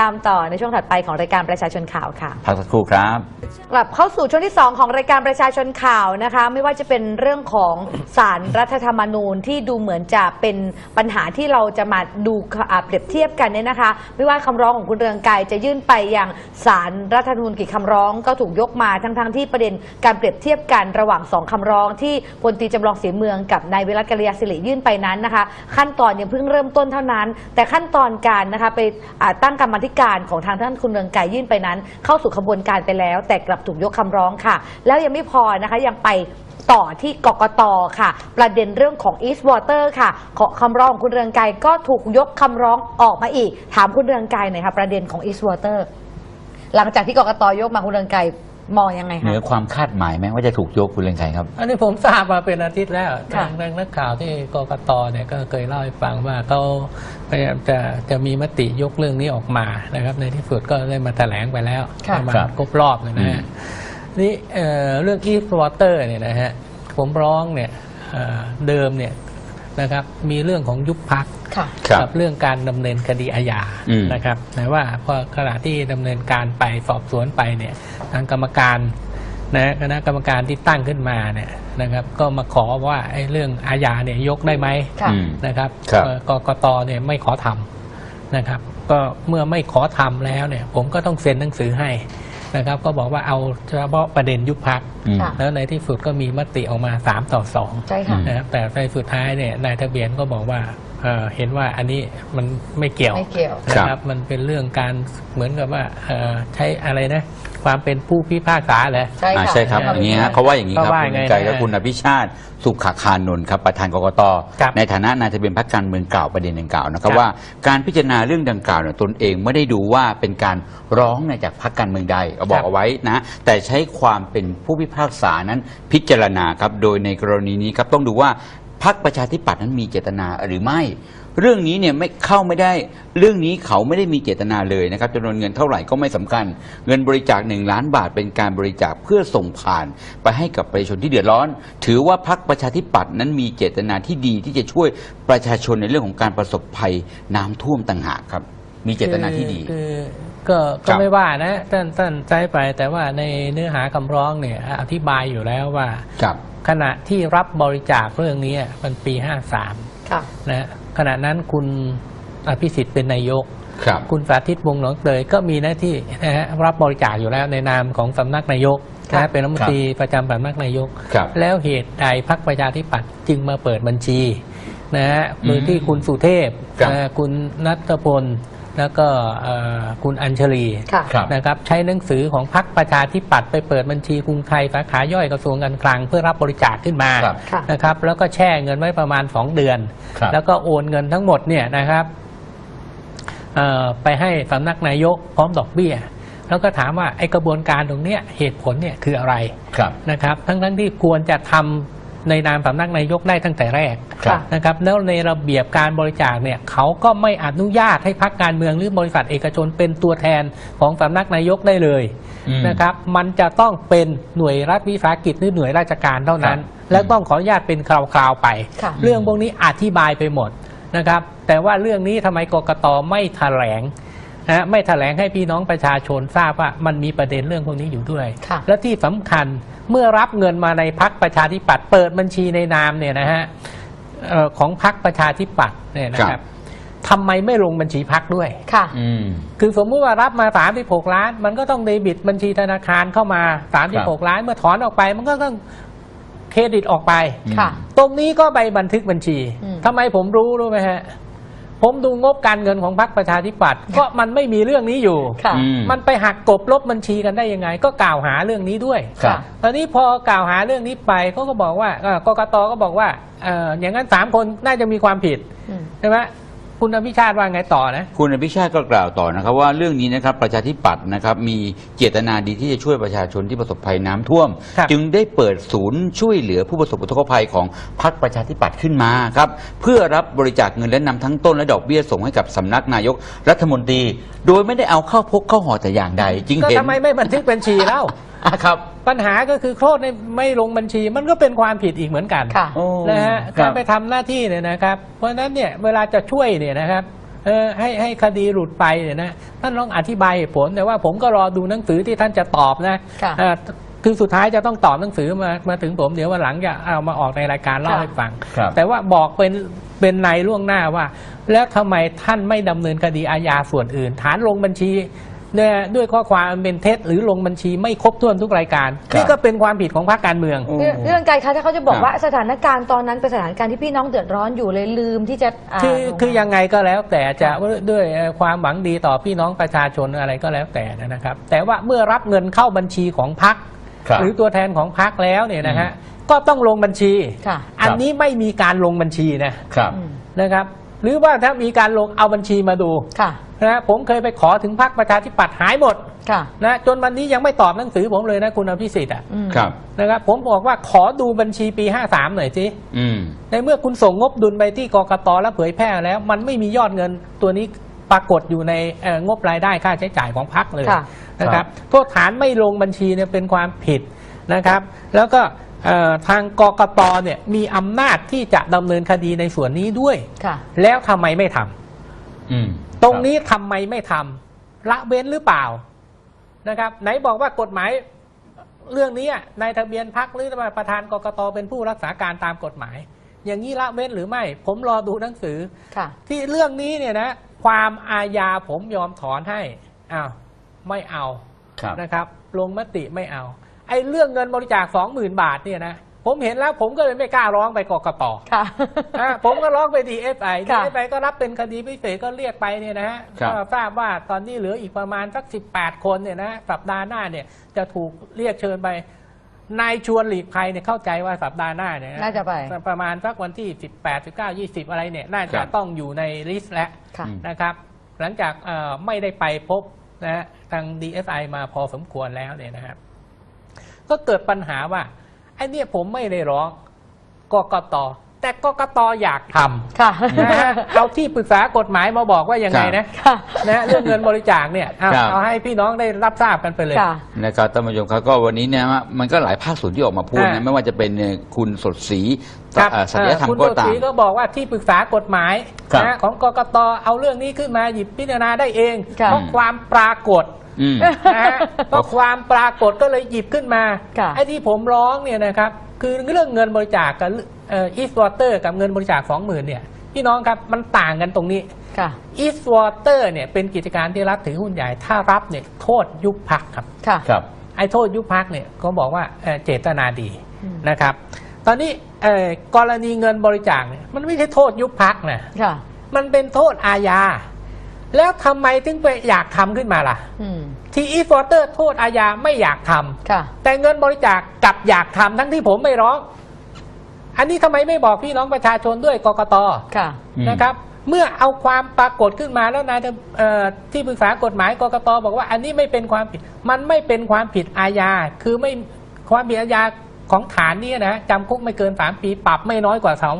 ตามต่อในช่วงถัดไปของรายการประชาชนข่าวค่ะ พักสักครู่ครับ กลับเข้าสู่ช่วงที่ 2 ของรายการประชาชนข่าวนะคะ ไม่ว่าจะเป็นเรื่องของสารรัฐธรรมนูญที่ดูเหมือนจะเป็นปัญหาที่เราจะมาดูอ่าเปรียบเทียบกันเนี่ยนะคะ ไม่ว่าคำร้องของคุณเรืองไกรจะยื่นไปยังสารรัฐธรรมนูญกี่คำร้องก็ถูกยกมาทั้งๆที่ประเด็นการเปรียบเทียบกันระหว่างสองคำร้อง ที่พลตรีจำลองศรีเมืองกับนายวิรัตกัลยาศิริยื่นไปนั้นนะคะ ขั้นตอนยังเพิ่งเริ่มต้นเท่านั้น แต่ขั้นตอนการนะคะไปอ่าตั้งกรรมาิการของทางท่านคุณเรืองไกรยื่นไปนั้น เข้าสู่ขบวนการไปแล้ว แต่กลับถูกยกคำร้องค่ะ แล้วยังไม่พอนะคะยังไปต่อที่กกตค่ะ ประเด็นเรื่องของ East Water ค่ะขอคำร้องของคุณเรืองไกรก็ถูกยกคำร้องออกมาอีก ถามคุณเรืองไกรหน่อยค่ะประเด็นของ East Water หลังจากที่กกตยกมาคุณเรืองไกร มองยังไงเหนืคะ อความคาดหมายไหมว่าจะถูกยกคุณเรืองไกรครับ อันนี้ผมทราบมาเป็นอาทิตย์แล้วค่ะทางทางนักข่าวที่กกตเนี่ยก็เคยเล่าให้ฟังว่าเขาพยายามจะจะมีมติยกเรื่องนี้ออกมานะครับ ในที่สุดก็ได้มาแถลงไปแล้วค่ะ ประมาณครับครบรอบเลยนะฮะนี่เอ่อเรื่อง East Water เนี่ยนะฮะผมร้องเนี่ยเอ่อเดิมเนี่ย นะครับมีเรื่องของยุบพักค่ะครับกับ เรื่องการดำเนินคดีอาญาอืมนะครับแต่ว่าพอขณะที่ดำเนินการไปสอบสวนไปเนี่ยทางกรรมการนะคณะกรรมการที่ตั้งขึ้นมาเนี่ยนะครับ ก็มาขอว่าไอ้เรื่องอาญาเนี่ยยกได้ไหมค่ะอืมนะครับครับเอ่อกกตเนี่ยไม่ขอทำนะครับ ก็เมื่อไม่ขอทำแล้วเนี่ย ผมก็ต้องเซ็นหนังสือให้ นะครับ ก็บอกว่าเอาเฉพาะประเด็นยุบพัก อืม ค่ะ แล้วในที่สุดก็มีมติออกมา 3 ต่อ2ใช่ค่ะ นะครับแต่ในสุดท้ายเนี่ยนายทะเบียนก็บอกว่าเอ่อเห็นว่าอันนี้มันไม่เกี่ยวไม่เกี่ยว นะครับมันเป็นเรื่องการเหมือนกับว่าเอ่อใช้อะไรนะความเป็นผู้พิพากษาเลย ใช่อ่าค่ะ ใช่ครับอย่างนี้ฮะเขาว่าอย่างนี้ครับเขาว่าคุณไงเรืองไกรนะและคุณอภิชาติสุขคานนท์ครับประธานกกตครับในฐานะนายทะเบียนพรรคการเมืองกล่าวประเด็นดังกล่าวนะครับครับว่าการพิจารณาเรื่องดังกล่าวเนี่ยตนเองไม่ได้ดูว่าเป็นการร้องเนี่ยจากพรรคการเมืองใดเอาบอกเอาไว้นะ แต่ใช้ความเป็นผู้พิพากษานั้นพิจารณาครับโดยในกรณีนี้ครับต้องดูว่า พรรคประชาธิปัตย์นั้นมีเจตนาหรือไม่ เรื่องนี้เนี่ยไม่เข้าไม่ได้เรื่องนี้เขาไม่ได้มีเจตนาเลยนะครับจำนวนเงินเท่าไหร่ก็ไม่สำคัญ เงินบริจาคหนึ่งล้านบาทเป็นการบริจาคเพื่อส่งผ่านไปให้กับประชาชนที่เดือดร้อน ถือว่าพรรคประชาธิปัตย์นั้นมีเจตนาที่ดีที่จะช่วยประชาชนในเรื่องของการประสบภัยน้ำท่วมต่างหากครับ มีเจตนาที่ดีคือ ก็ครัก็บไม่ว่านะท่านท่านใช้ไปแต่ว่าในเนื้อหาคำร้องเนี่ยอธิบายอยู่แล้วว่าครับขณะที่รับบริจาคเรื่องนี้มันปี53ค่ะนะขณะนั้นคุณอภิสิทธิ์เป็นนายกครับคุณสาธิตวงศ์หนองเตยก็มีหน้าที่นะฮะรับบริจาคอยู่แล้วในนามของสำนักนายกครับนะเป็นรัฐมนตรีประจำสำนักนายกครับแล้วเหตุใดพรรคประชาธิปัตย์จึงมาเปิดบัญชีนะฮะโดยที่คุณสุเทพครับนะคุณนัทพล แล้วก็เอ่อคุณอัญชลีค่ะครับนะครับใช้หนังสือของพรรคประชาธิปัตย์ไปเปิดบัญชีกรุงไทยสาขาย่อยกระทรวงการคลังเพื่อรับบริจาคขึ้นมาครับค่ะนะครับ แล้วก็แช่เงินไว้ประมาณ 2 เดือนครับแล้วก็โอนเงินทั้งหมดเนี่ยนะครับเอ่อไปให้สำนักนายกพร้อมดอกเบี้ย แล้วก็ถามว่าไอกระบวนการตรงเนี้ยเหตุผลเนี่ยคืออะไรครับนะครับ ทั้งทั้งที่ควรจะทำ ในนามสำนักนายกได้ตั้งแต่แรกครับ นะครับแล้วในระเบียบการบริจาคเนี่ยเขาก็ไม่อนุญาตให้พรรคการเมืองหรือบริษัทเอกชนเป็นตัวแทนของสำนักนายกได้เลยอืม นะครับ มันจะต้องเป็นหน่วยรัฐวิสาหกิจหรือหน่วยราชการเท่านั้นครับและต้องขออนุญาตเป็นคราวๆไป ค่ะ เรื่องพวกนี้อธิบายไปหมดนะครับ แต่ว่าเรื่องนี้ทำไมกกตไม่แถลง นะฮะไม่แถลงให้พี่น้องประชาชนทราบว่ามันมีประเด็นเรื่องพวกนี้อยู่ด้วยค่ะและที่สำคัญเมื่อรับเงินมาในพักประชาธิปัตย์เปิดบัญชีในนามเนี่ยนะฮะเอ่อของพักประชาธิปัตย์เนี่ยนะคครัรับบทำไมไม่ลงบัญชีพักด้วย ค่ะอืมคือสมมุติว่ารับมา 36 ล้าน มันก็ต้องเดบิตบัญชีธนาคารเข้ามา 36 ล้าน เมื่อถอนออกไป มันก็ต้องเครดิตออกไป ค่ะ ตรงนี้ก็ไปบันทึกบัญชีอืมทำไมผมรู้รู้ไหมฮะ ผมดูงบการเงินของพรรคประชาธิปัตย์ก็มันไม่มีเรื่องนี้อยู่ ค่ะ อืม มันไปหักกบลบบัญชีกันได้ยังไง ก็กล่าวหาเรื่องนี้ด้วยครับ ตอนนี้พอกล่าวหาเรื่องนี้ไปเขาก็บอกว่าเอ่อกกตก็บอกว่าเอ่ออย่างนั้นสามคนน่าจะมีความผิดอืม ใช่ไหม คุณอภิชาติว่าไงต่อนะ คุณอภิชาติก็กล่าวต่อนะครับ ว่าเรื่องนี้นะครับประชาธิปัตย์นะครับมีเจตนาดีที่จะช่วยประชาชนที่ประสบภัยน้ำท่วม ครับจึงได้เปิดศูนย์ช่วยเหลือผู้ประสบอุทกภัยของพรรคประชาธิปัตย์ขึ้นมาครับเพื่อรับบริจาคเงินและนำทั้งต้นและดอกเบี้ยส่งให้กับสำนักนายกรัฐมนตรี โดยไม่ได้เอาเข้าพกเข้าห่อแต่อย่างใดจึงก็เห็น ทำไมไม่บันทึกบัญชีเล่า อะครับ ปัญหาก็คือโทษในไม่ลงบัญชีมันก็เป็นความผิดอีกเหมือนกันค่ะ โอ้นะฮะครักาบรไปทำหน้าที่เนี่ยนะครับ เพราะฉะนั้นเนี่ยเวลาจะช่วยเนี่ยนะครับเออให้ให้คดีหลุดไปเนี่ยนะท่านลองอธิบายเหตุผลแต่ว่าผมก็รอดูหนังสือที่ท่านจะตอบนะค่ะ เอ่อคือสุดท้ายจะต้องตอบหนังสือมามาถึงผมเดี๋ยววันหลังจะเอามาออกในรายการเล่าค่ะให้ฟัง ครับ แต่ว่าบอกเป็นเป็นในล่วงหน้าว่า แล้วทำไมท่านไม่ดำเนินคดีอาญาส่วนอื่น ฐานลงบัญชี เนี่ยด้วยข้อความอันเป็นเท็จหรือลงบัญชีไม่ครบถ้วนทุกรายการ ครับ นี่ก็เป็นความผิดของพรรคการเมืองโอ้เรื่องเรื่องไกลคะถ้าเขาจะบอกครับ ว่าสถานการณ์ตอนนั้นเป็นสถานการณ์ที่พี่น้องเดือดร้อนอยู่เลยลืมที่จะาคือลงมา คือยังไงก็แล้วแต่จะค่ะด้วยความหวังดีต่อพี่น้องประชาชนอะไรก็แล้วแต่นะครับ แต่ว่าเมื่อรับเงินเข้าบัญชีของพรรคครับ หรือตัวแทนของพรรคแล้วเนี่ยนะฮะก็ต้องลงบัญชี ค่ะ อันนี้ไม่มีการลงบัญชีนะครับ อืม นะครับ หรือว่าถ้ามีการลงเอาบัญชีมาดูค่ะนะผมเคยไปขอถึงพรรคประชาธิปัตย์หายหมดค่ะนะจนวันนี้ยังไม่ตอบหนังสือผมเลยนะคุณอภิสิทธิ์อะอืมครับนะครับผมบอกว่าขอดูบัญชีปี 53 หน่อยสิอืมในเมื่อคุณส่งงบดุลไปที่กกตแล้วเผยแพร่แล้ว มันไม่มียอดเงินตัวนี้ปรากฏอยู่ในเอ่องบรายได้ค่าใช้จ่ายของพรรคเลยค่ะนะครับโทษฐานไม่ลงบัญชีเนี่ยเป็นความผิดนะครับ แล้วก็เอ่อ ทางกกตเนี่ยมีอำนาจที่จะดำเนินคดีในส่วนนี้ด้วย ค่ะ แล้วทำไมไม่ทำอืมตรงนี้ทำไมไม่ทำละเว้นหรือเปล่านะครับ ไหนบอกว่ากฎหมายเรื่องนี้ในายทะเบียนพักหรือประธานกกตเป็นผู้รักษาการตามกฎหมาย อย่างนี้ละเว้นหรือไม่ ผมรอดูหนังสือค่ะที่เรื่องนี้เนี่ยนะความอาญาผมยอมถอนให้อ้าวไม่เอาครับนะครับ ลงมติไม่เอา ไอ้เรื่องเงินบริจาคสองหมื่นบาทเนี่ยนะผมเห็นแล้วผมก็เลยไม่กล้าร้องไปกกตค่ะอะผมก็ร้องไปดีเอฟไอดีค่ะเอฟไอก็รับเป็นคดีพิเศษก็เรียกไปเนี่ยนะฮะครับก็ทราบว่าตอนนี้เหลืออีกประมาณสักสิบแปดคนเนี่ยนะสัปดาห์หน้าเนี่ยจะถูกเรียกเชิญไปนายชวนหลีกภัยเนี่ยเข้าใจว่าสัปดาห์หน้าเนี่ยน่าจะไป ประมาณสักวันที่สิบแปดสิบเก้ายี่สิบอะไรเนี่ยน่าคจะรับต้องอยู่ในลิสต์แล้วค่ะอืมนะครับ หลังจากเอ่อไม่ได้ไปพบนะฮะทาง DSI มาพอสมควรแล้วเนี่ยนะครับ ก็เกิดปัญหาว่าไอ้เนี่ยผมไม่ได้ร้องกกตแต่กกตอยากทำค่ะนะฮะเอาที่ปรึกษากฎหมายมาบอกว่ายังไงนะค่ะ นะฮะเรื่องเงินบริจาคเนี่ยเอาครับ เอาให้พี่น้องได้รับทราบกันไปเลย ค่ะ นะครับท่านผู้ชมครับก็วันนี้เนี่ยมันก็หลายภาคส่วนที่ออกมาพูดอ่า นะไม่ว่าจะเป็นเนี่ยคุณสดศรีครับเอ่อสัจธรรมคุณก็โตตาศม รีก็บอกว่าที่ปรึกษากฎหมายครับนะของกกตเอาเรื่องนี้ขึ้นมาหยิบพิจารณาได้เอง ค่ะ เพราะความปรากฏ อืม นะฮะเพราะความปรากฏก็เลยหยิบขึ้นมาค่ะ ไอ้ที่ผมร้องเนี่ยนะครับคือเรื่องเงินบริจาคกับอีสวอเตอร์กับเงินบริจาคสองหมื่นเนี่ยพี่น้องครับมันต่างกันตรงนี้ค่ะ อีสวอเตอร์เนี่ยเป็นกิจการที่รัฐถือหุ้นใหญ่ถ้ารับเนี่ยโทษยุบพักครับ ค่ะ ครับ ไอ้โทษยุบพักเนี่ยก็บอกว่าเอ่อเจตนาดีอืม นะครับ ตอนนี้เอ่อกรณีเงินบริจาคเนี่ยมันไม่ใช่โทษยุบพักนะค่ะ มันเป็นโทษอาญา แล้วทำไมถึงไปอยากทำขึ้นมาล่ะอืมทีอีสวอเตอร์โทษอาญาไม่อยากทำค่ะแต่เงินบริจาคกลับอยากทำทั้งที่ผมไม่ร้อง อันนี้ทำไมไม่บอกพี่น้องประชาชนด้วยกกตค่ะอืมนะครับ เมื่อเอาความปรากฏขึ้นมาแล้วนายเอ่อที่ปรึกษากฎหมายกกตบอกว่า อันนี้ไม่เป็นความผิด มันไม่เป็นความผิดอาญา คือไม่ความผิดอาญาของฐานเนี้นะจำคุกไม่เกินสามปีปรับไม่น้อยกว่าสอง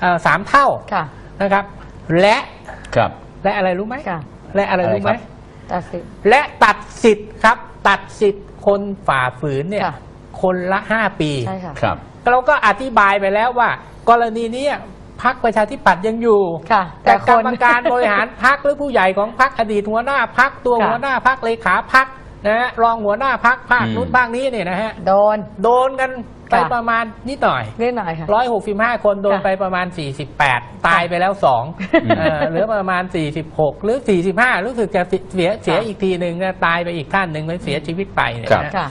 เอ่อสามเท่าค่ะนะครับ และครับ และอะไรรู้ไหมค่ะ และอะไรรู้ไหมอะไรครับ ตัดสิน และตัดสิทธิ์ครับ ตัดสิทธิ์คนฝ่าฝืนเนี่ยค่ะ คนละห้าปี ใช่ค่ะ ครับ เราก็อธิบายไปแล้วว่า กรณีนี้พักประชาธิปัตย์ยังอยู่ ค่ะแต่แต่กรคนรมการบริหารพักหรือผู้ใหญ่ของพักอดีตหัวหน้าพักตัวค่ะ หัวหน้าพักเลขาพัก นะฮะรองหัวหน้าพักภาคอืมนู้นภาคนี้เนี่ยนะฮะโดน โดนกันไปค่ะ ประมาณนิดหน่อยเล่นหน่อยค่ะ ร้อยหกสิบห้าคนโดนค่ะไปประมาณสี่สิบแปดตายไปแล้วสองอืมเออเหลือประมาณสี่สิบหกหรือสี่สิบห้ารู้สึกจะเสียเสียอีกทีหนึ่งนะตายไปอีกท่านหนึ่งไปเสียชีวิตไปเนี่ยครับ นะ ค่ะ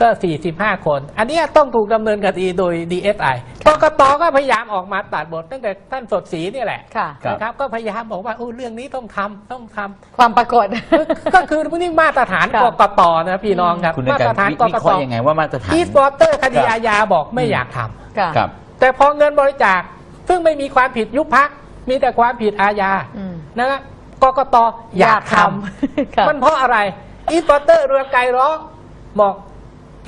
ก็ 45 คน อันเนี้ยต้องถูกดำเนินคดีโดย DSI กกตก็พยายามออกมาตัดบท ตั้งแต่ท่านสดศรีนี่แหละค่ะครับนะครับ ก็พยายามบอกว่าโอ้เรื่องนี้ต้องทำต้องทำความปรากฏ ก็คือพวกนี้มาตรฐานค่ะกกตนะพี่น้องครับคุณในมาการตรฐานวิกวิกเคตราะห์ยังไงว่ามาตรฐานอีสวอเตอร์คดีครับอาญาบอกไม่อยากทำค่ะครับแต่พอเงินบริจาคซึ่งไม่มีความผิดยุบพักมีแต่ความผิดอาญาอืมนะครับกกตอยากทค่ะำมันเพราะอะไรอีสปอร์เตอร์เรืองไกรร้องบอก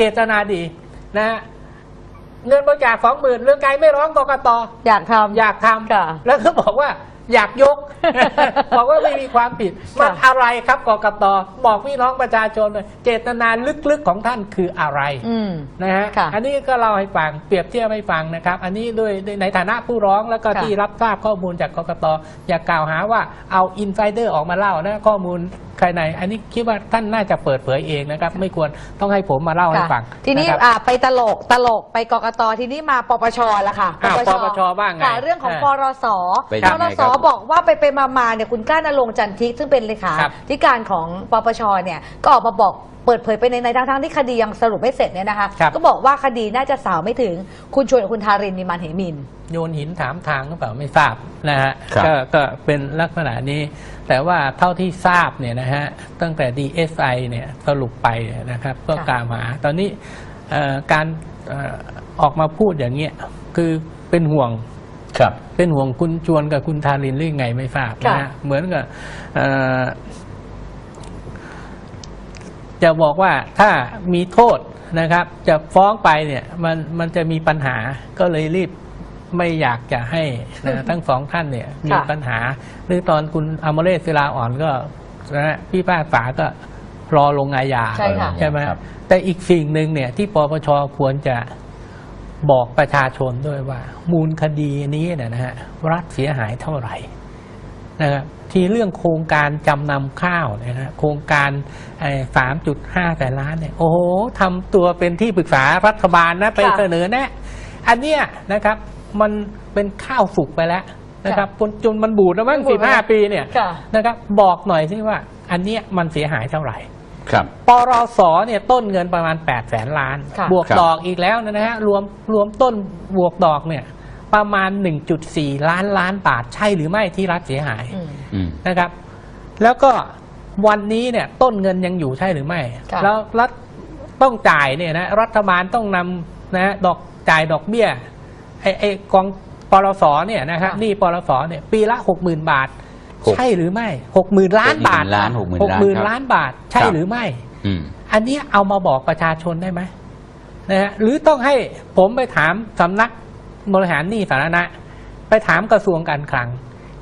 เจตนาดีนะฮะเงินบริจาคสองหมื่นเรืองไกรไม่ร้องกกตอยากทำ อยากทค่ะำแล้วก็บอกว่าอยากยก บอกว่าไม่มีความผิดค่ะ มันอะไรครับกกตบอกพี่น้องประชาชนเลยเจตนาลึกๆของท่านคืออะไรอืม นะฮะค่ะอันนี้ก็เล่าให้ฟังเปรียบเทียบให้ฟังนะครับ อันนี้ด้วยด้วยในฐานะผู้ร้องแล้วก็ค่ะที่รับทราบข้อมูลจากกกตอย่ากล่าวหาว่าเอาอินไซเดอร์ออกมาเล่านะข้อมูล ใครใน อันนี้คิดว่าท่านน่าจะเปิดเผยเองนะครับ ไม่ควรต้องให้ผมมาเล่าให้ค่ะฟังทีนี้ะครับ อ่าไปตลกตลกไปกกตทีนี้มาปปชละค่ะอ้าวปปชบ้างไงค่ะเรื่องของเออปรสไปปยังรไงสครับ บอกว่าไปไปมามาเนี่ยคุณกล้านรงค์จันทิกซึ่งเป็นเลขาครับ ธิการของปปชเนี่ยก็ออกมาบอกเปิดเผยไปในในทั้งทั้งๆที่คดียังสรุปไม่เสร็จเนี่ยนะคะ ครับ ก็บอกว่าคดีน่าจะสาวไม่ถึงคุณชวนกับคุณทารินนิมานเหมิน โยนหินถามทางหรือเปล่าไม่ทราบนะฮะครับก็ก็เป็นลักษณะนี้ แต่ว่าเท่าที่ทราบเนี่ยนะฮะตั้งแต่ DSI เนี่ยสรุปไปเนี่ยนะครับก็ค่ะ กล่าวหา ตอนนี้เอ่อการเอ่อออกมาพูดอย่างเงี้ยคือเป็นห่วง ครับ เป็นห่วงคุณชวนกับคุณทารินหรือไงไม่ทราบนะค่ะฮะเหมือนกับเอ่อ จะบอกว่าถ้ามีโทษนะครับ จะฟ้องไปเนี่ยมันมันจะมีปัญหาก็เลยรีบไม่อยากจะให้นะทั้งสองท่านเนี่ยมีค่ะปัญหา หรือตอนคุณอมเรศศิลาอ่อนก็นะฮะพี่ป้าษาก็รอลงอาญาใช่ค่ะใช่ไหมครับแต่อีกสิ่งหนึ่งเนี่ยที่ปปชควรจะบอกประชาชนด้วยว่า มูลคดีนี้เนี่ยนะฮะรัฐเสียหายเท่าไหร่นะครับ ที่เรื่องโครงการจำนำข้าวเนี่ยนะโครงการสามจุดห้าแสนล้านเนี่ยโอ้โหทำตัวเป็นที่ปรึกษารัฐบาลนะไปค่ะเสนอแนะอันเนี้ยนะครับมันเป็นข้าวสุกไปแล้วนะครับจนจนมันบูดแล้วมั้งมันบูสิดบไปห้าแล้วปีเนี่ยค่ะนะครับบอกหน่อยสิว่า อันเนี้ยมันเสียหายเท่าไหร่ครับปรสเนี่ยต้นเงินประมาณ8 0 0แสนล้านค่ะบวกครับดอกอีกแล้วนะฮะรวมรวมต้นบวกดอกเนี่ย ประมาณ 1.4 ล้านล้านบาทใช่หรือไม่ที่รัฐเสียหายอืมอืมนะครับ แล้วก็วันนี้เนี่ยต้นเงินยังอยู่ใช่หรือไม่ ค่ะ แล้วรัฐต้องจ่ายเนี่ยนะรัฐบาลต้องนำนะดอกจ่ายดอกเบี้ยไอไอกองปรสเนี่ยนะครับหนี่ปรสเนี่ยปีละหกหมื่นบาท หกใช่หรือไม่หกหมื่นล้านบาท60,000ล้าน60,000หกหมื่นครับ ล้านบาทใช่ครับหรือไม่ อืม อันนี้เอามาบอกประชาชนได้ไหมนะฮะหรือต้องให้ผมไปถามสำนัก บริหารหนี้สาธารณะ ไปถามกระทรวงการคลัง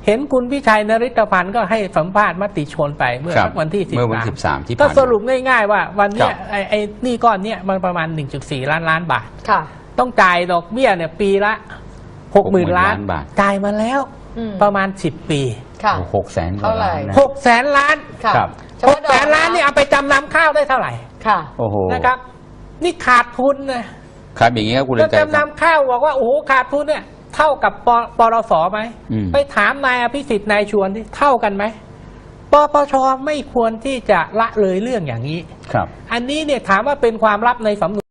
เห็นคุณพิชัยนริตพันธ์ก็ให้สัมภาษณ์มติชนไปเมื่อครับวันที่สิบเมื่อวัน13ที่ก็ผ่านมาสรุปง่าย ๆ ว่าวันเนี้ยครับไอ้ไอ้หนี้ก้อนเนี้ยมันประมาณ 1.4 ล้านล้านบาทค่ะต้องจ่ายดอกเบี้ยเนี่ยปีละหกหมื่น60,000ล้านล้านบาทจ่ายมาแล้วอืมประมาณสิบปีค่ะหกแสนกว่าเท่าไหร่ล้านนะหกแสนล้านค่ะครับเฉหพาะกดอแสนล้านนี่เอาไปจำนำข้าวได้เท่าไหร่ค่ะโอ้โหนะครับ นี่ขาดทุนนะ ครับอย่างนี้ครับคุณเรืแล้อวงใจครับจำนำข้าวบอกว่าโอ้โหขาดทุนเนี่ย เท่ากับปปรสไหมอืม ไปถามนายอภิสิทธิ์นายชวนที่เท่ากันไหมปปชไม่ควรที่จะละเลยเรื่องอย่างนี้ ครับ อันนี้เนี่ยถามว่าเป็นความลับในสำนวน